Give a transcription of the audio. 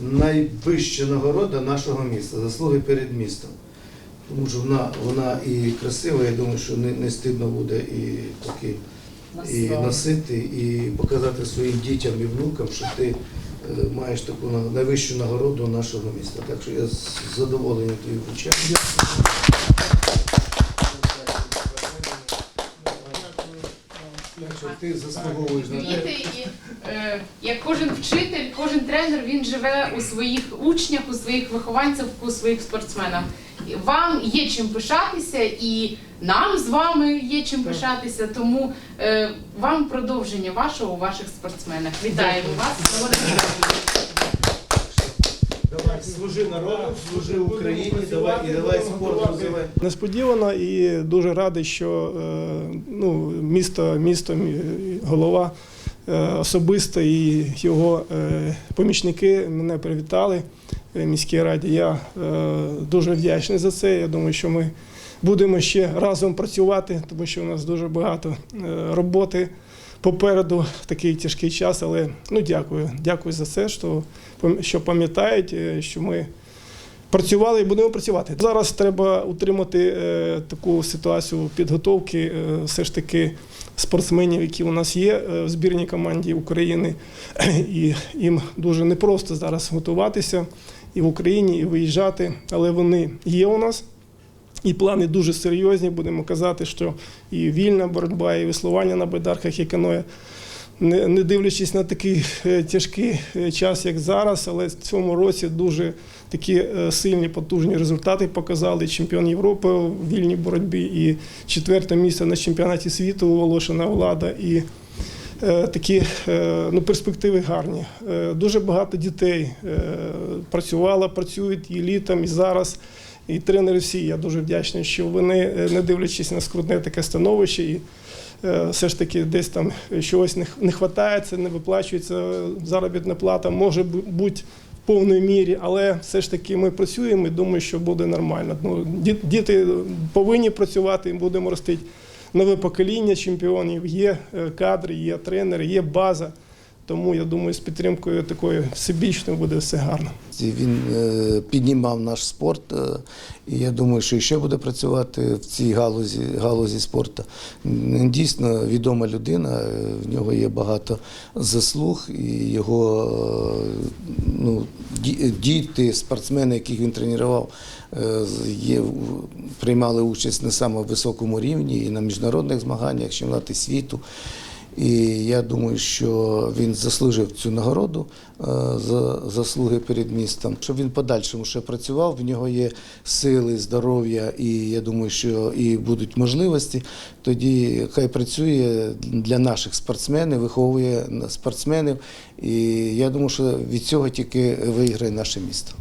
найвища нагорода нашого міста, заслуги перед містом. Тому що вона, вона і красива, я думаю, що не, не стидно буде і таки і носити, і показати своїм дітям і внукам, що ти е, маєш таку найвищу нагороду нашого міста. Так що я з задоволенням тобі вручаю. Так що ти заслуговуєш на те. Діти і е, як кожен вчитель, кожен тренер він живе у своїх учнях, у своїх вихованцях, у своїх спортсменах. І Вам є чим пишатися, і нам з вами є чим пишатися. Тому е, вам продовження вашого у ваших спортсменах. Вітаємо вас! Служи народу, служи Україні, давай і давай спорт розвивай. Несподівано і дуже радий, що е, ну, місто, місто, голова е, особисто і його е, помічники мене привітали в міській раді. Я дуже вдячний за це. Я думаю, що ми будемо ще разом працювати, тому що у нас дуже багато роботи. Попереду такий тяжкий час, але ну дякую. Дякую за це, що, що пам'ятають, е, що ми працювали і будемо працювати. Зараз треба утримати е, таку ситуацію підготовки е, все ж таки спортсменів, які у нас є в збірній команді України. І їм дуже непросто зараз готуватися і в Україні, і виїжджати, але вони є у нас. І плани дуже серйозні. Будемо казати, що і вільна боротьба, і веслування на байдарках, і каноє не, дивлячись на такий е, тяжкий е, час, як зараз, але в цьому році дуже такі е, сильні, потужні результати показали. Чемпіон Європи у вільній боротьбі і четверте місце на чемпіонаті світу у Волошина Влада. І такі ну, перспективи гарні. Дуже багато дітей працювало, працюють і літом, і зараз. І тренери всі, я дуже вдячний, що вони, е, не дивлячись на скрутне таке становище, і е, все ж таки десь там чогось не, не це не виплачується заробітна плата, може бу- бути повній мірі, але все ж таки ми працюємо і думаю, що буде нормально. Ну, діти повинні працювати, і будемо ростити нове покоління чемпіонів, є е, кадри, є тренери, є база. Тому я думаю, з підтримкою такою всебічною буде все гарно. Він е, піднімав наш спорт, е, і я думаю, що ще буде працювати в цій галузі, галузі спорту. Дійсно відома людина, е, в нього є багато заслуг, і його ну, діти, спортсмени, яких він тренував, є, приймали участь на самому високому рівні і на міжнародних змаганнях, чемпіонати світу. І я думаю, що він заслужив цю нагороду е, за заслуги перед містом. Щоб він подальшому ще працював, в нього є сили, здоров'я, і я думаю, що і будуть можливості. Тоді хай працює для наших спортсменів, виховує спортсменів. І я думаю, що від цього тільки виграє наше місто.